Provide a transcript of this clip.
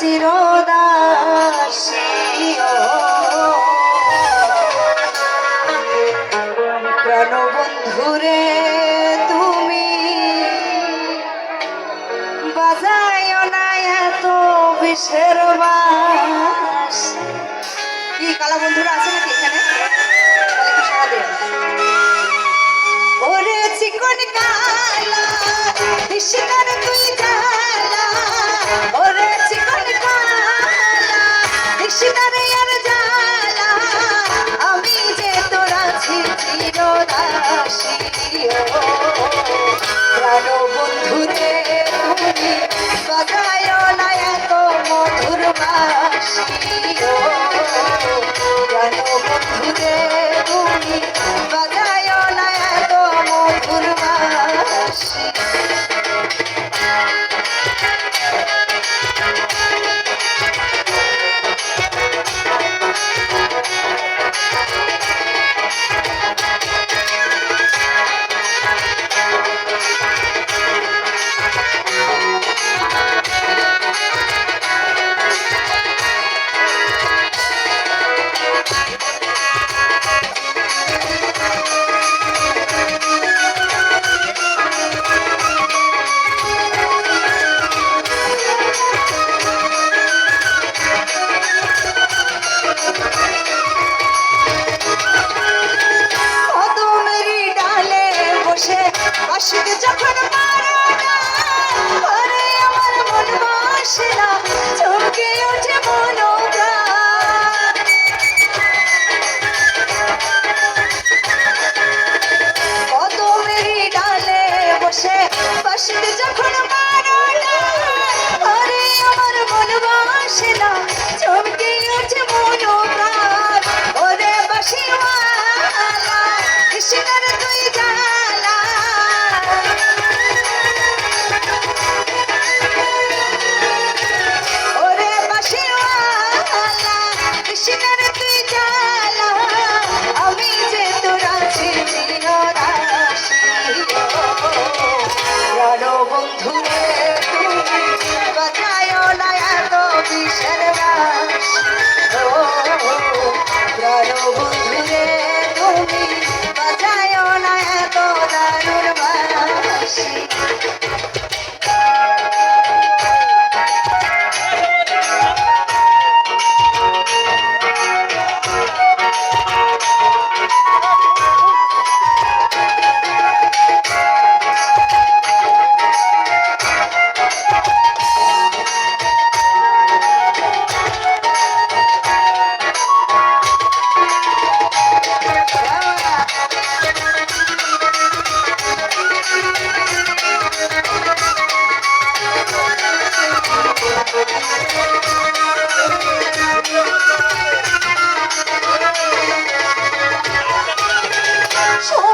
চিরদাসী। প্রাণবন্ধুরে তুমি বাজায় না এত বিষের বাস। কি কালা বন্ধুরা আছে নাকি এখানে? Oh!